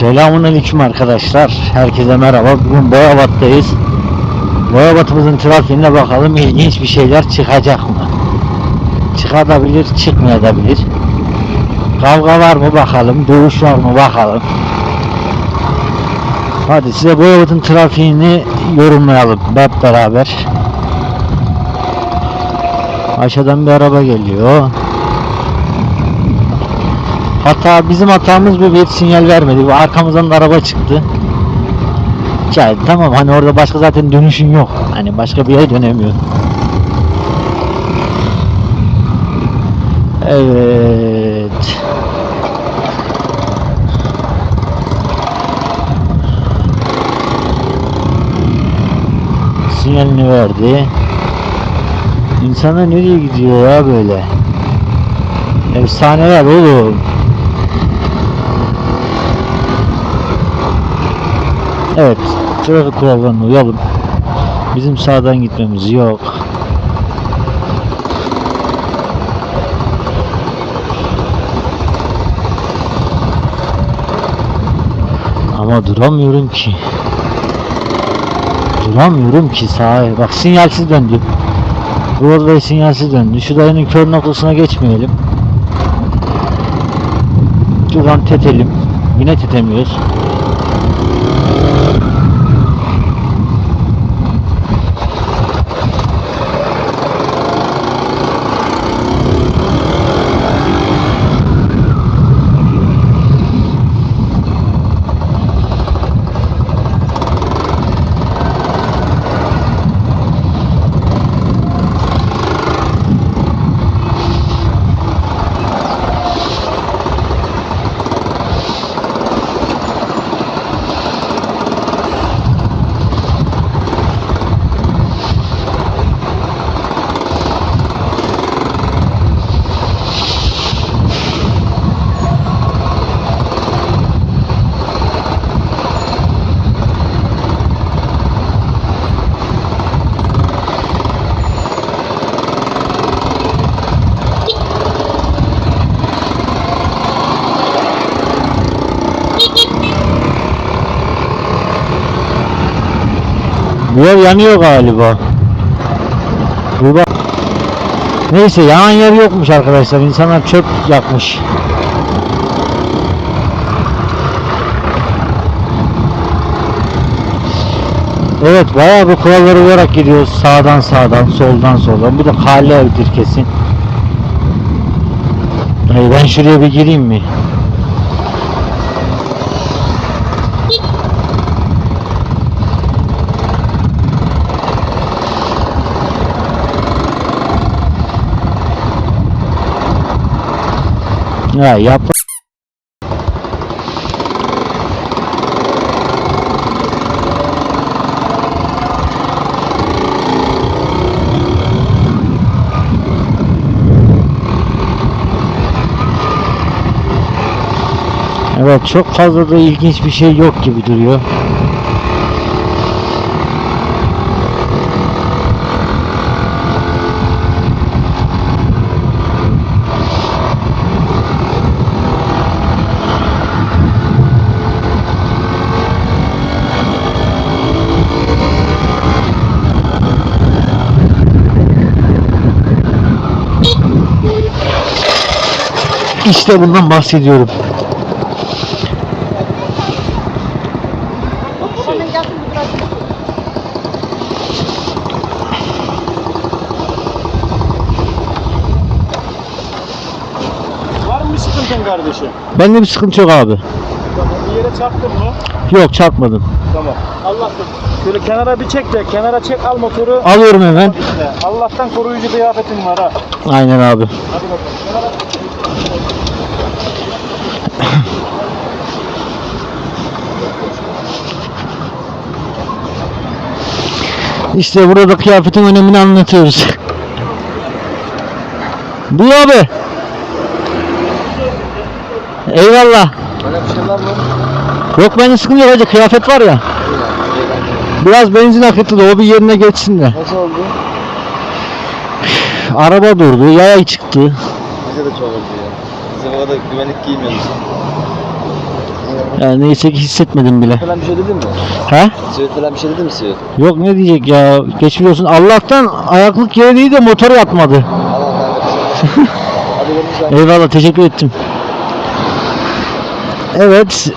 Selamünaleyküm arkadaşlar. Herkese merhaba. Bugün Boyabat'tayız. Boyabat'ımızın trafiğine bakalım ilginç bir şeyler çıkacak mı? Çıkabilir, çıkmayabilir. Kavga var mı bakalım, dövüş var mı bakalım. Hadi size Boyabat'ın trafiğini yorumlayalım hep beraber. Aşağıdan bir araba geliyor. Hata bizim hatamız bu bir sinyal vermedi. Bu arkamızdan da araba çıktı. Ya tamam hani orada başka zaten dönüşün yok. Hani başka bir yere dönemiyor. Evet. Sinyalini verdi. İnsanlar nereye gidiyor ya böyle? Efsaneler oğlum. Evet, trafik kurallarına uyalım. Bizim sağdan gitmemiz yok. Ama duramıyorum ki. Duramıyorum ki sağa. Bak sinyalsiz döndü. Broadway sinyalsiz döndü. Şu dayının kör noktasına geçmeyelim. Şuradan tetelim. Yine tetemiyoruz. Ev yanıyor galiba. Bu bak. Neyse yanan yer yokmuş arkadaşlar. İnsanlar çöp yakmış. Evet bayağı bu kuralları uyarak gidiyoruz. Sağdan sağdan, soldan soldan. Bu da kale evdir kesin. Ben şuraya bir gireyim mi? Ya yap. Evet çok fazla da ilginç bir şey yok gibi duruyor. İşte bundan bahsediyorum. Var mı bir sıkıntın kardeşim? Bende bir sıkıntı yok abi. Tamam. Bir yere çarptın mı? Yok çarpmadım. Tamam. Allah'tan. Şöyle kenara bir çek de kenara çek al motoru. Alıyorum hemen. İşte Allah'tan koruyucu kıyafetin var ha. Aynen abi. Hadi bakalım. Kenara İşte burada kıyafetin önemini anlatıyoruz. Buyur abi. Eyvallah. Var. Yok bende sıkıntı yok hacı kıyafet var ya. Biraz benzin akıttı da o bir yerine geçsin de. Nasıl oldu? Araba durdu, yaya çıktı. Bize de çok oldu ya. Biz o kadar güvenlik giymiyoruz. Ya neyse ki hissetmedim bile. Falan bir şey dedin mi? He? Söğüt falan bir şey dedin mi Söğüt? Yok ne diyecek ya. Geçmiş olsun. Allah'tan ayaklık yere değil de motor yatmadı. Allah kanka. Hadi görüşürüz. Eyvallah teşekkür ettim. Evet.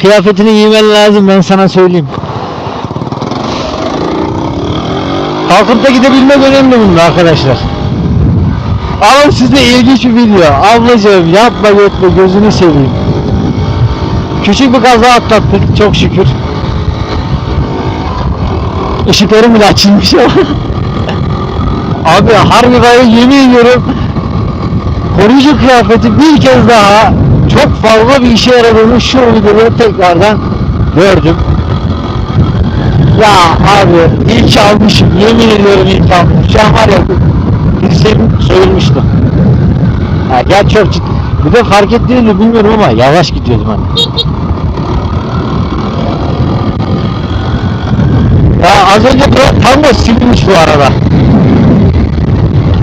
Kıyafetini giymen lazım ben sana söyleyeyim. Kalkıp da gidebilmek önemli bunda arkadaşlar. Alın size ilginç bir video. Ablacığım yapma yapma gözünü seveyim. Küçük bir kaza atlattık çok şükür. Işıklarım bile açılmış ama. Abi harbi ben yemin ediyorum koruyucu kıyafeti bir kez daha çok fazla bir işe yaradığını şu videoda tekrardan gördüm. Ya abi ki almışım yemin ediyorum ki almışım. An var ya dirseğim soyulmuştu. Ya gel çok ciddi. Bir de fark ettiğini bilmiyorum ama yavaş gidiyordum hani. Ya az önce bu tango silinmiş bu arada.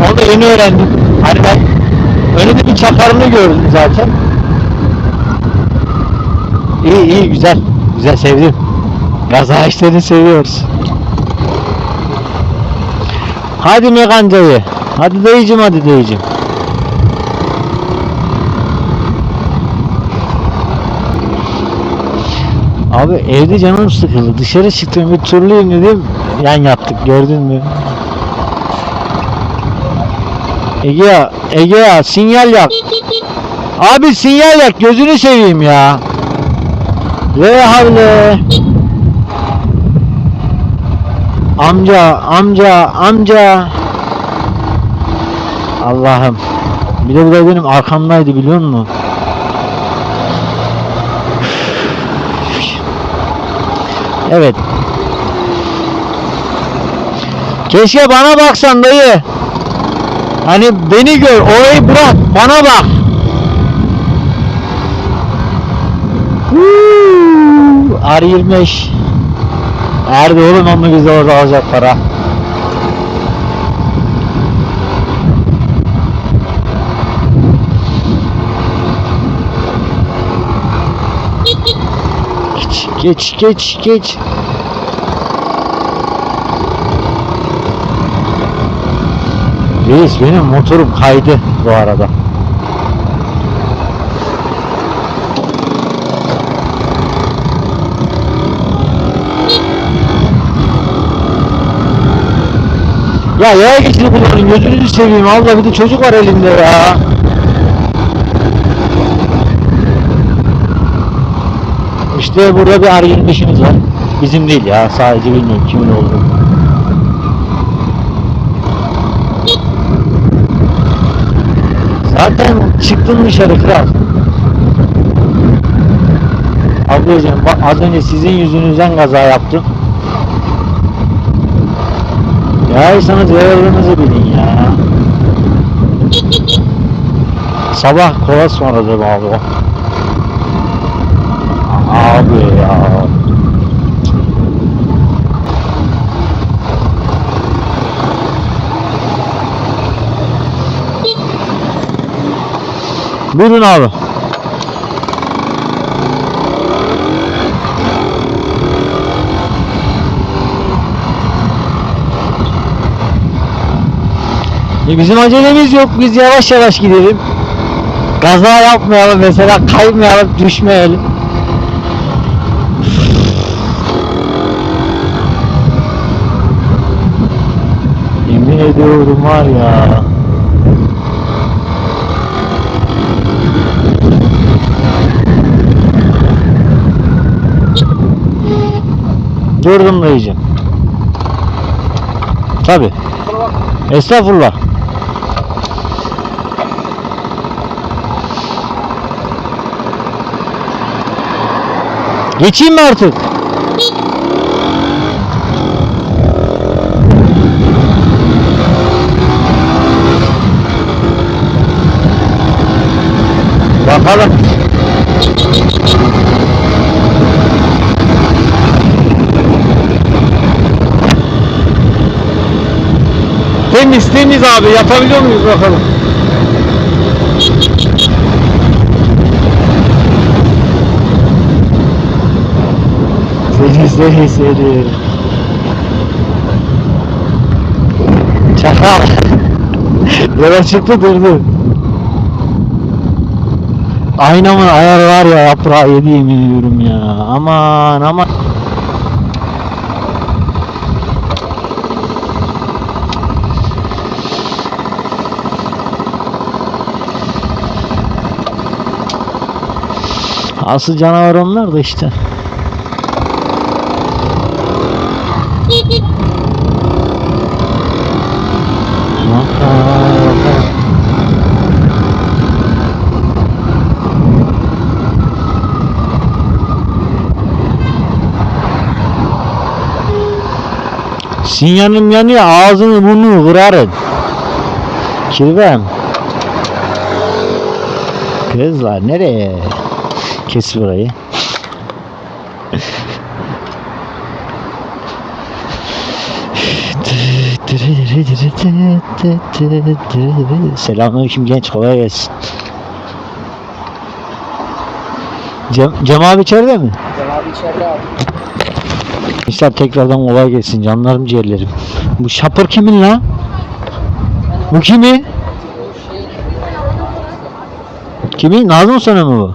Onu da yeni öğrendim. Hani ben önünde bir çakarını gördüm zaten. İyi iyi güzel. Güzel sevdim. Gaz ağaçlarını seviyoruz. Hadi Megan dayı. Hadi dayıcım hadi dayıcım. Abi evde canım sıkıldı. Dışarı çıktım bir turlayayım dedim. Yan yattık gördün mü? Ege ya, Ege ya sinyal yak. Abi sinyal yak gözünü seveyim ya. Ve havle. Amca, amca, amca. Allah'ım. Bir de bu da benim arkamdaydı biliyor musun? Evet. Keşke bana baksan dayı. Hani beni gör, orayı bırak, bana bak. Huu, R25. Nerede oğlum ama bize orada alacak para. Geç, geç, geç. Reis benim motorum kaydı bu arada. Ya yaya geçidi kullanın gözünüzü seveyim Allah bir de çocuk var elimde ya. İşte burada bir R25'imiz var. Bizim değil ya sadece bilmiyorum kimin olduğunu. Zaten çıktın dışarı kral. Ablacığım bak az önce sizin yüzünüzden kaza yaptım. Ya sana değerlerinizi bilin ya. Sabah kola sonradım abi o. Abi ya. Buyurun abi. E bizim acelemiz yok. Biz yavaş yavaş gidelim. Kaza yapmayalım mesela kaymayalım, düşmeyelim. Yemin ediyorum var ya. Durdum dayıcım. Tabi. Estağfurullah. Geçeyim mi artık? Bakalım. Temiz temiz abi yapabiliyor muyuz bakalım. Seni seni seni. Çakal. Yola çıktı durdu. Aynamın ayarı var ya yaprağı yedi yemin ya. Aman aman. Asıl canavar onlar da işte. Sinyanım yanıyor ağzını burnunu kırarım. Kirvem. Kızlar nereye? Kes burayı. Selamünaleyküm genç kolay gelsin. Cem, Cem abi içeride mi? Cem abi içeride abi. Gençler tekrardan kolay gelsin canlarım ciğerlerim. Bu şapır kimin la? Bu kimin? Kimin? Nazım sana mı bu?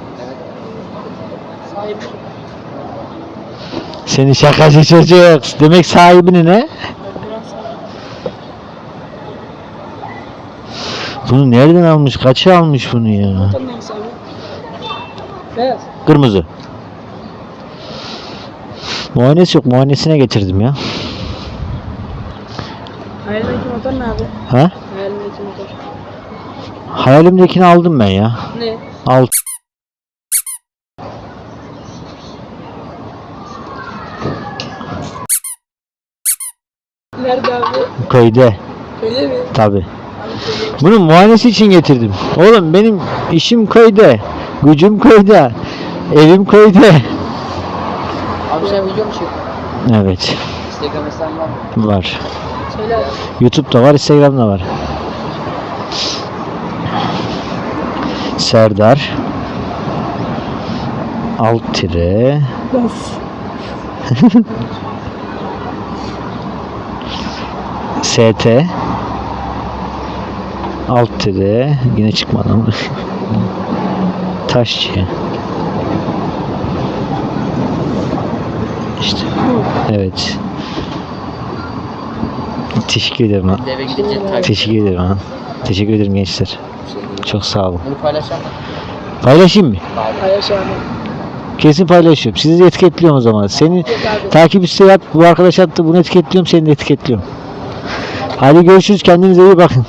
Seni şakacı çocuk. Demek sahibini ne? Bunu nereden almış? Kaça almış bunu ya? Kırmızı. Muayenesi yok. Muayenesine getirdim ya. Hayalindeki motor ne abi? Ha? Hayalindeki motor. Hayalimdekini aldım ben ya. Ne? Al. Nerede abi? Köyde. Öyle mi? Tabi. Bunun muayenesi için getirdim. Oğlum benim işim köyde. Gücüm köyde. Evim köyde. Abi sen video mu çekiyorsun? Evet. Instagram hesabın var mı? Var. Söyle abi. YouTube'da var, Instagram'da var. Serdar alt tire. ST alt tire yine çıkmadı ama Taşçı işte. Evet. Teşekkür ederim ha. Eve gidince takip teşekkür ederim ha. Teşekkür ederim gençler. Çok sağ olun. Bunu paylaşalım. paylaşayım mı? Kesin paylaşıyorum. Sizi de etiketliyorum o zaman. Seni takip isteği at bu arkadaş attı bunu etiketliyorum seni de etiketliyorum. Hadi görüşürüz kendinize iyi bakın